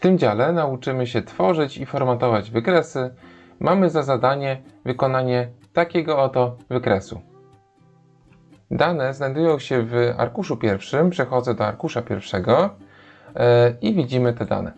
W tym dziale nauczymy się tworzyć i formatować wykresy. Mamy za zadanie wykonanie takiego oto wykresu. Dane znajdują się w arkuszu pierwszym. Przechodzę do arkusza pierwszego e, i widzimy te dane.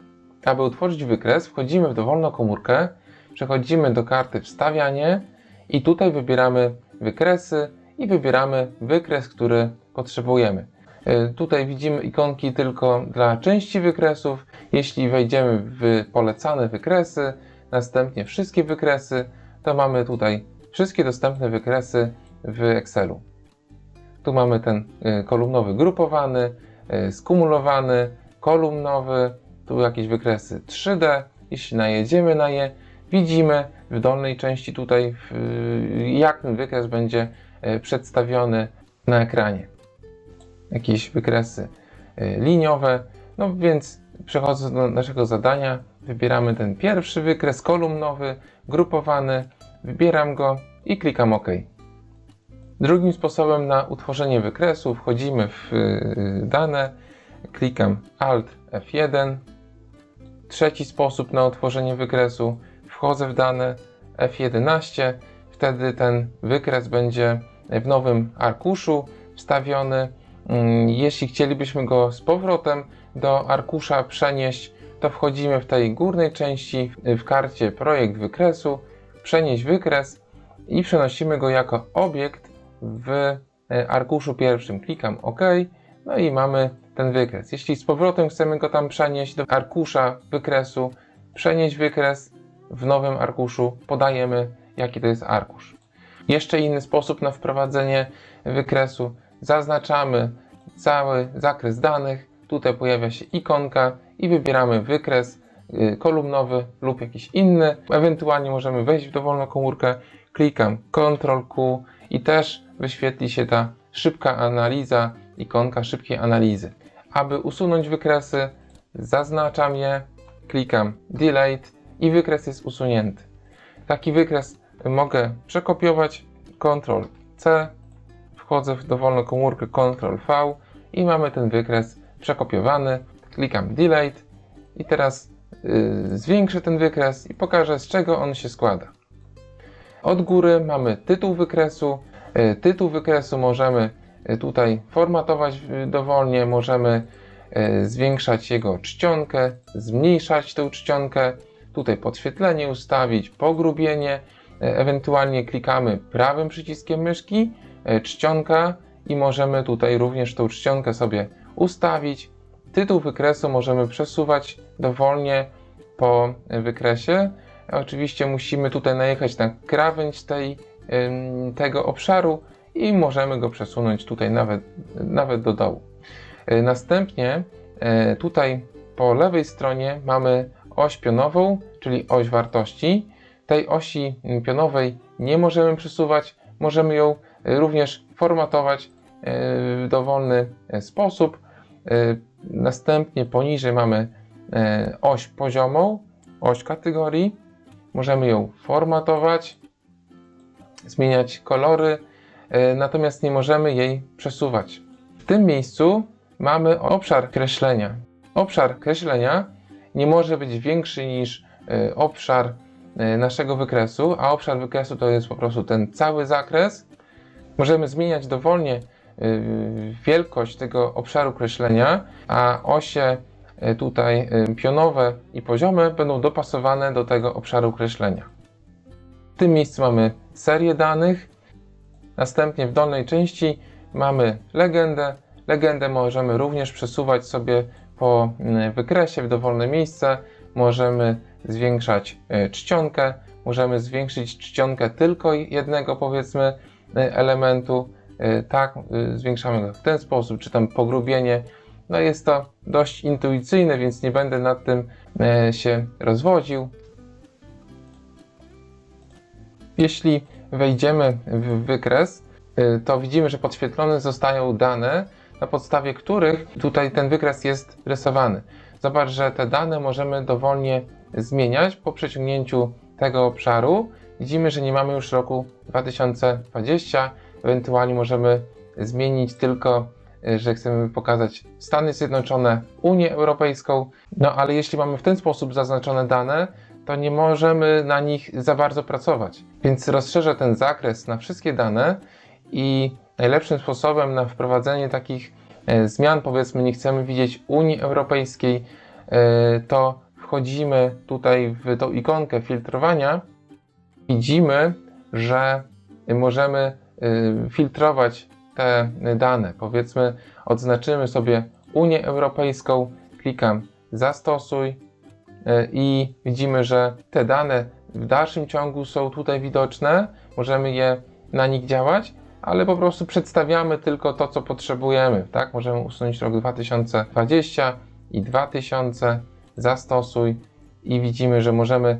Aby utworzyć wykres, wchodzimy w dowolną komórkę, przechodzimy do karty Wstawianie i tutaj wybieramy wykresy i wybieramy wykres, który potrzebujemy. E, Tutaj widzimy ikonki tylko dla części wykresów. Jeśli wejdziemy w polecane wykresy, następnie wszystkie wykresy, to mamy tutaj wszystkie dostępne wykresy w Excelu. Tu mamy ten y, kolumnowy grupowany, y, skumulowany, kolumnowy, tu jakieś wykresy 3D. Jeśli najedziemy na je, widzimy w dolnej części tutaj, y, jak ten wykres będzie y, przedstawiony na ekranie. Jakieś wykresy y, liniowe. No więc przechodząc do naszego zadania, wybieramy ten pierwszy wykres kolumnowy, grupowany, wybieram go i klikam OK. Drugim sposobem na utworzenie wykresu wchodzimy w y, dane, klikam Alt F1. Trzeci sposób na utworzenie wykresu wchodzę w dane F11. Wtedy ten wykres będzie w nowym arkuszu wstawiony. Mm, Jeśli chcielibyśmy go z powrotem do arkusza przenieść, to wchodzimy w tej górnej części y, w karcie Projekt wykresu, przenieść wykres i przenosimy go jako obiekt w e, arkuszu pierwszym. Klikam OK, no i mamy ten wykres. Jeśli z powrotem chcemy go tam przenieść do arkusza wykresu, przenieść wykres w nowym arkuszu, podajemy jaki to jest arkusz. Jeszcze inny sposób na wprowadzenie wykresu. Zaznaczamy cały zakres danych. Tutaj pojawia się ikonka i wybieramy wykres y, kolumnowy lub jakiś inny. Ewentualnie możemy wejść w dowolną komórkę. Klikam Ctrl Q i też wyświetli się ta szybka analiza, ikonka szybkiej analizy. Aby usunąć wykresy, zaznaczam je, klikam Delete i wykres jest usunięty. Taki wykres mogę przekopiować Ctrl C, wchodzę w dowolną komórkę Ctrl V i mamy ten wykres przekopiowany. Klikam Delete i teraz y, zwiększę ten wykres i pokażę z czego on się składa. Od góry mamy tytuł wykresu. Y, Tytuł wykresu możemy y, tutaj formatować y, dowolnie, możemy y, zwiększać jego czcionkę, zmniejszać tę czcionkę, tutaj podświetlenie ustawić, pogrubienie, ewentualnie klikamy prawym przyciskiem myszki, czcionka i możemy tutaj również tą czcionkę sobie ustawić. Tytuł wykresu możemy przesuwać dowolnie po wykresie. Oczywiście musimy tutaj najechać na krawędź tej, tego obszaru i możemy go przesunąć tutaj nawet, nawet do dołu. Y, Następnie y, tutaj po lewej stronie mamy oś pionową, czyli oś wartości. Tej osi pionowej nie możemy przesuwać, możemy ją y, również formatować y, w dowolny y, sposób. Następnie poniżej mamy oś poziomą, oś kategorii. Możemy ją formatować, zmieniać kolory, natomiast nie możemy jej przesuwać. W tym miejscu mamy obszar kreślenia. Obszar kreślenia nie może być większy niż obszar naszego wykresu, a obszar wykresu to jest po prostu ten cały zakres. Możemy zmieniać dowolnie y, wielkość tego obszaru kreślenia, a osie y, tutaj y, pionowe i poziome będą dopasowane do tego obszaru kreślenia. W tym miejscu mamy serię danych. Następnie w dolnej części mamy legendę. Legendę możemy również przesuwać sobie po wykresie w dowolne miejsce. Możemy zwiększać y, czcionkę. Możemy zwiększyć czcionkę tylko jednego powiedzmy y, elementu. Y, Tak, zwiększamy go w ten sposób, czy tam pogrubienie. No jest to dość intuicyjne, więc nie będę nad tym się rozwodził. Jeśli wejdziemy w wykres, to widzimy, że podświetlone zostają dane, na podstawie których tutaj ten wykres jest rysowany. Zobacz, że te dane możemy dowolnie zmieniać po przeciągnięciu tego obszaru. Widzimy, że nie mamy już roku 2020, ewentualnie możemy zmienić tylko y, że chcemy pokazać Stany Zjednoczone, Unię Europejską. No ale jeśli mamy w ten sposób zaznaczone dane, to nie możemy na nich za bardzo pracować. Więc rozszerzę ten zakres na wszystkie dane i najlepszym sposobem na wprowadzenie takich zmian, powiedzmy, nie chcemy widzieć Unii Europejskiej, e, to wchodzimy tutaj w tą ikonkę filtrowania. Widzimy, że możemy y, filtrować te dane. Powiedzmy, odznaczymy sobie Unię Europejską, klikam zastosuj i widzimy, że te dane w dalszym ciągu są tutaj widoczne. Możemy je na nich działać, ale po prostu przedstawiamy tylko to, co potrzebujemy. Tak? Możemy usunąć rok 2020 i 2000, zastosuj i widzimy, że możemy y,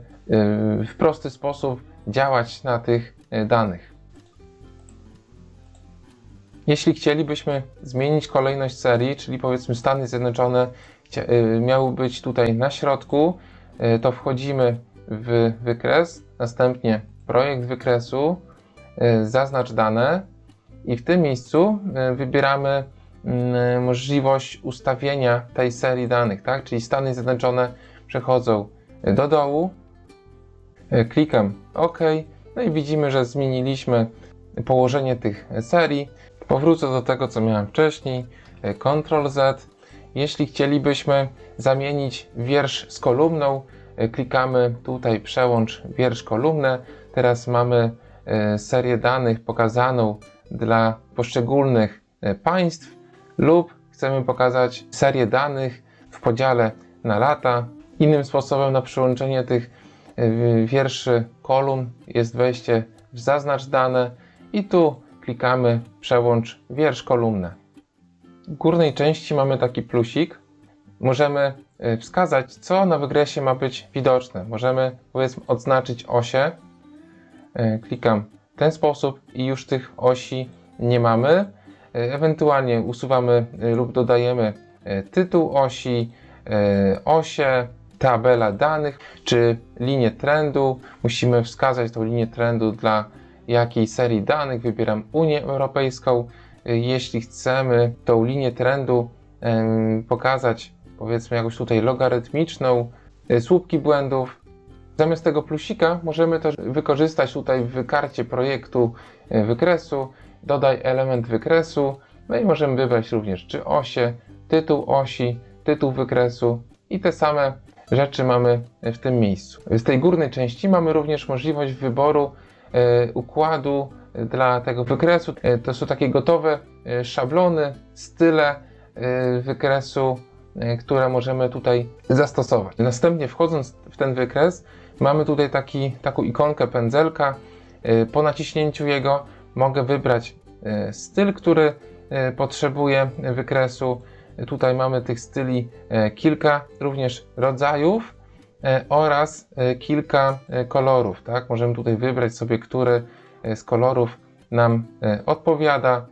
w prosty sposób działać na tych y, danych. Jeśli chcielibyśmy zmienić kolejność serii, czyli powiedzmy Stany Zjednoczone y, miały być tutaj na środku, to wchodzimy w wykres, następnie projekt wykresu, zaznacz dane i w tym miejscu y, wybieramy mm, możliwość ustawienia tej serii danych, tak? Czyli Stany Zjednoczone przechodzą do dołu, y, klikam OK, no i widzimy, że zmieniliśmy położenie tych serii. Powrócę do tego, co miałem wcześniej. Ctrl Z. Jeśli chcielibyśmy zamienić wiersz z kolumną, klikamy tutaj przełącz wiersz kolumnę. Teraz mamy serię danych pokazaną dla poszczególnych y, państw lub chcemy pokazać serię danych w podziale na lata. Innym sposobem na przyłączenie tych y, wierszy kolumn jest wejście w zaznacz dane i tu klikamy przełącz wiersz kolumnę. W górnej części mamy taki plusik. Możemy y, wskazać, co na wygresie ma być widoczne. Możemy powiedzmy odznaczyć osie. Klikam w ten sposób i już tych osi nie mamy. Y, Ewentualnie usuwamy y, lub dodajemy y, tytuł osi, osie, tabela danych czy linię trendu. Musimy wskazać tą linię trendu dla jakiej serii danych. Wybieram Unię Europejską. Jeśli chcemy tą linię trendu pokazać, powiedzmy jakoś tutaj logarytmiczną, słupki błędów. Zamiast tego plusika możemy też wykorzystać tutaj w karcie projektu y, wykresu. Dodaj element wykresu. No i możemy wybrać również czy osie, tytuł osi, tytuł wykresu i te same rzeczy mamy w tym miejscu. Z tej górnej części mamy również możliwość wyboru e, układu e, dla tego wykresu. E, To są takie gotowe e, szablony, style e, wykresu, e, które możemy tutaj zastosować. Następnie wchodząc w ten wykres, mamy tutaj taki, taką ikonkę pędzelka. E, Po naciśnięciu jego mogę wybrać e, styl, który e, potrzebuję wykresu. Tutaj mamy tych styli kilka, również rodzajów oraz kilka kolorów. Tak? Możemy tutaj wybrać sobie, który z kolorów nam odpowiada.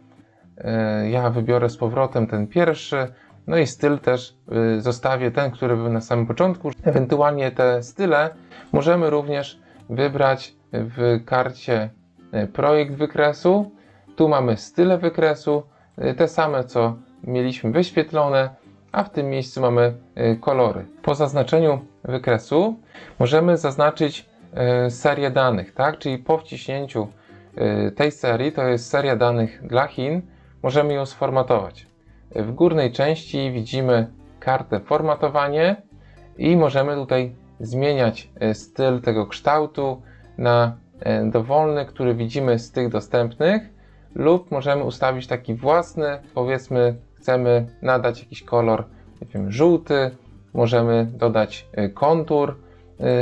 Ja wybiorę z powrotem ten pierwszy. No i styl też y, zostawię ten, który był na samym początku. Ewentualnie te style możemy również wybrać w karcie y, projekt wykresu. Tu mamy style wykresu, y, te same co mieliśmy wyświetlone, a w tym miejscu mamy kolory. Po zaznaczeniu wykresu możemy zaznaczyć serię danych, tak? Czyli po wciśnięciu tej serii, to jest seria danych dla Chin, możemy ją sformatować. W górnej części widzimy kartę formatowanie i możemy tutaj zmieniać e, styl tego kształtu na e, dowolny, który widzimy z tych dostępnych lub możemy ustawić taki własny, powiedzmy chcemy nadać jakiś kolor, nie wiem, żółty, możemy dodać e, kontur,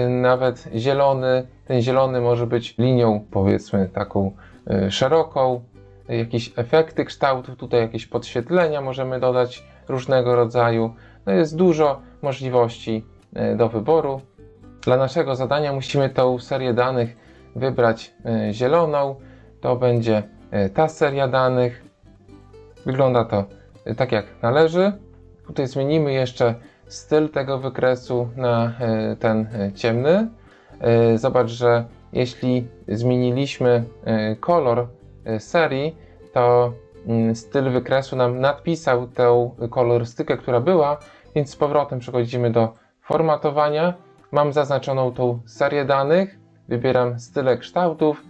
nawet zielony. Ten zielony może być linią, powiedzmy, taką szeroką, jakieś efekty kształtów, tutaj jakieś podświetlenia możemy dodać różnego rodzaju. No jest dużo możliwości e, do wyboru. Dla naszego zadania musimy tą serię danych wybrać e, zieloną. To będzie e, ta seria danych. Wygląda to tak jak należy. Tutaj zmienimy jeszcze styl tego wykresu na ten ciemny. Zobacz, że jeśli zmieniliśmy kolor serii, to mm, styl wykresu nam nadpisał tę kolorystykę, która była, więc z powrotem przechodzimy do formatowania. Mam zaznaczoną tą serię danych, wybieram style kształtów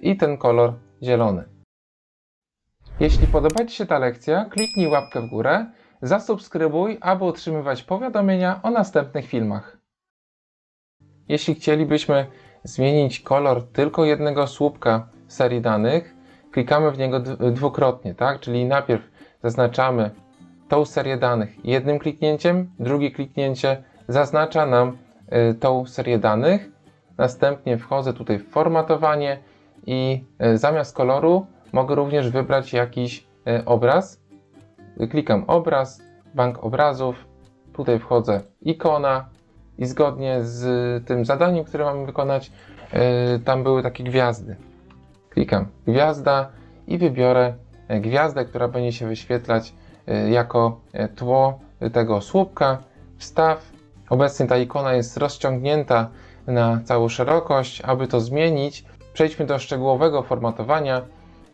i ten kolor zielony. Jeśli podoba Ci się ta lekcja, kliknij łapkę w górę, zasubskrybuj, aby otrzymywać powiadomienia o następnych filmach. Jeśli chcielibyśmy zmienić kolor tylko jednego słupka serii danych, klikamy w niego dwukrotnie, tak? Czyli najpierw zaznaczamy tą serię danych jednym kliknięciem, drugie kliknięcie zaznacza nam y, tą serię danych. Następnie wchodzę tutaj w formatowanie i y, zamiast koloru mogę również wybrać jakiś y, obraz. Klikam obraz, bank obrazów, tutaj wchodzę ikona i zgodnie z tym zadaniem, które mamy wykonać, tam były takie gwiazdy. Klikam gwiazda i wybiorę gwiazdę, która będzie się wyświetlać e, jako e, tło tego słupka. Wstaw. Obecnie ta ikona jest rozciągnięta na całą szerokość. Aby to zmienić, przejdźmy do szczegółowego formatowania.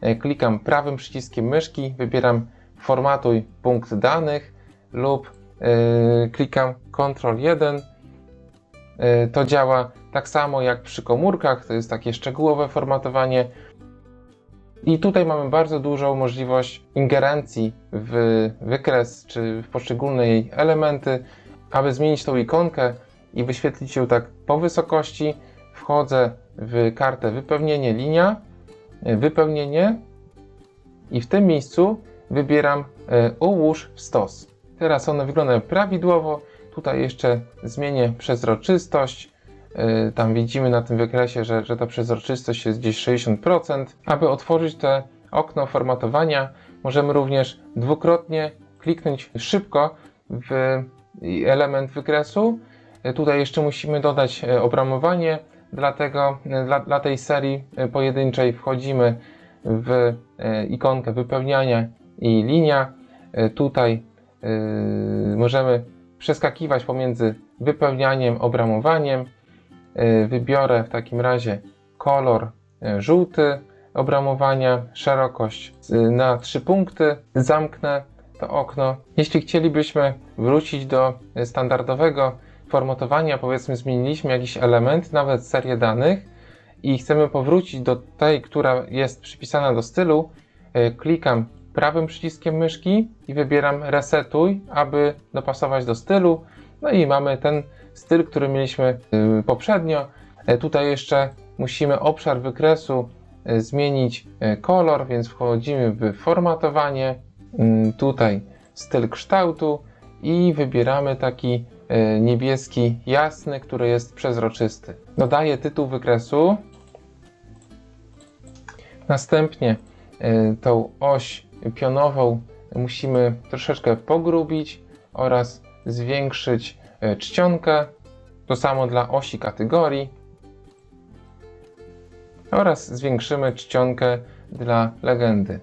E, Klikam prawym przyciskiem myszki, wybieram formatuj punkt danych lub klikam Ctrl 1. E, To działa tak samo jak przy komórkach, to jest takie szczegółowe formatowanie. I tutaj mamy bardzo dużą możliwość ingerencji w wykres czy w poszczególne jej elementy. Aby zmienić tą ikonkę i wyświetlić ją tak po wysokości, wchodzę w kartę wypełnienie linia, e, wypełnienie i w tym miejscu wybieram e, ułóż w stos. Teraz one wyglądają prawidłowo. Tutaj jeszcze zmienię przezroczystość. Yy, Tam widzimy na tym wykresie, że, że ta przezroczystość jest gdzieś 60%. Aby otworzyć te okno formatowania, możemy również dwukrotnie kliknąć szybko w element wykresu. Yy, Tutaj jeszcze musimy dodać obramowanie, dlatego dla, dla tej serii pojedynczej wchodzimy w ikonkę wypełniania i linia. Tutaj możemy przeskakiwać pomiędzy wypełnianiem, obramowaniem. Y, Wybiorę w takim razie kolor y, żółty obramowania, szerokość y, na 3 punkty. Zamknę to okno. Jeśli chcielibyśmy wrócić do standardowego formatowania, powiedzmy zmieniliśmy jakiś element, nawet serię danych i chcemy powrócić do tej, która jest przypisana do stylu, klikam prawym przyciskiem myszki i wybieram resetuj, aby dopasować do stylu. No i mamy ten styl, który mieliśmy y, poprzednio. E, Tutaj jeszcze musimy obszar wykresu y, zmienić y, kolor, więc wchodzimy w formatowanie, mm, tutaj styl kształtu i wybieramy taki niebieski jasny, który jest przezroczysty. Dodaję tytuł wykresu. Następnie tą oś pionową musimy troszeczkę pogrubić oraz zwiększyć e, czcionkę. To samo dla osi kategorii. Oraz zwiększymy czcionkę dla legendy.